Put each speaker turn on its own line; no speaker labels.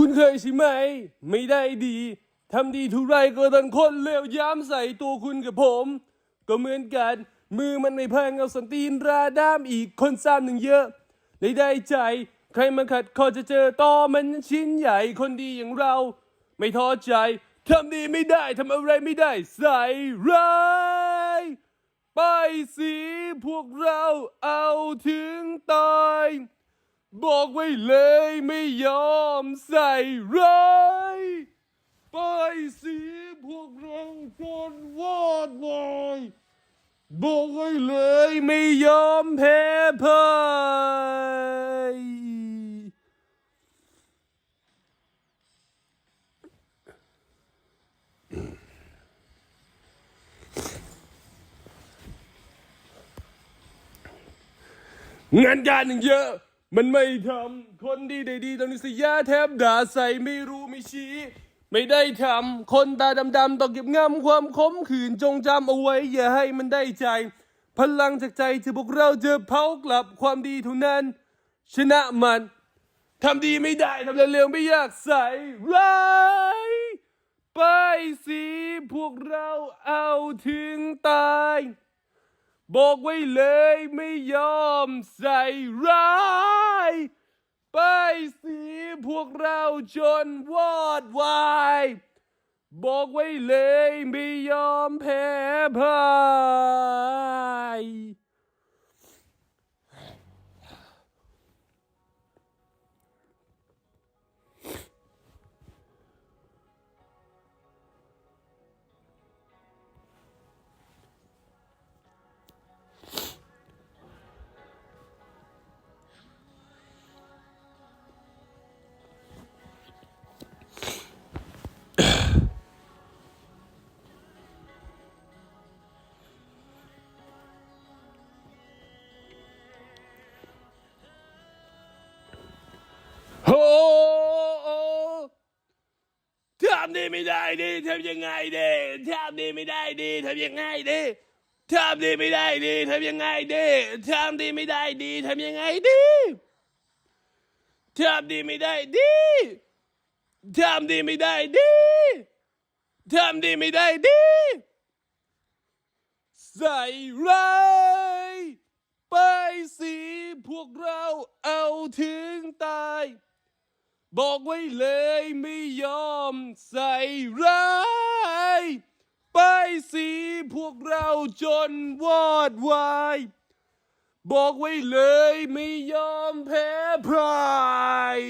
คุณเคยใช่ไหม ไม่ได้ดี ทำดีทุไรก็โดนคนเลวย้ำใส่ตัวคุณกับผม ก็เหมือนกัน มือมันไม่พังเอาสันตีนราด้ามอีกคนซ้ำหนึ่งเยอะเลยได้ใจ ใครมาขัดคอจะเจอต่อมันชิ้นใหญ่คนดีอย่างเรา ไม่ท้อใจ ทำดีไม่ได้ทำอะไรไม่ได้ ใส่ร้ายไปสีพวกเราเอาถึงตาย บอกไว้เลยไม่ยอมใส่ร้ายไปสีพวกเราจนวอดวายบอกไว้เลยไม่ยอมแพ้พ่ายงานการหนึ่งเยอะ มันไม่ทำคนดีได้ดีต้องนิสยาแทบด่าใส่ไม่รู้ไม่ชี้ ไม่ได้ทำคนตาดำๆต้องเก็บงำความขมขื่นจงจำเอาไว้ อย่าให้มันได้ใจ พลังจากใจที่พวกเราจะเผากลับความดีเท่านั้น ชนะมันทำดีไม่ได้ทำเร็วๆไม่อยากใส่ร้ายไปสิพวกเราเอาถึงตาย บอกไว้เลยไม่ยอมใส่ร้ายไปสีพวกเราจนวอดวาย บอกไว้เลยไม่ยอมแพ้พ่ายำดีไม่ได้ดีทำยังไงดีทำดีไม่ได้ดีทำยังไงดีทำดีไม่ได้ดีทำยังไงดีทำดีไม่ได้ดีทำยังไงดีทำดีไม่ได้ดีทำดีไม่ได้ดีทำดีไม่ได้ดีใส่ร้ายไปสีพวกเราเอาถึง บอกไว้เลยไม่ยอมใส่ร้ายไปสีพวกเราจนวอดวาย บอกไว้เลยไม่ยอมแพ้พราย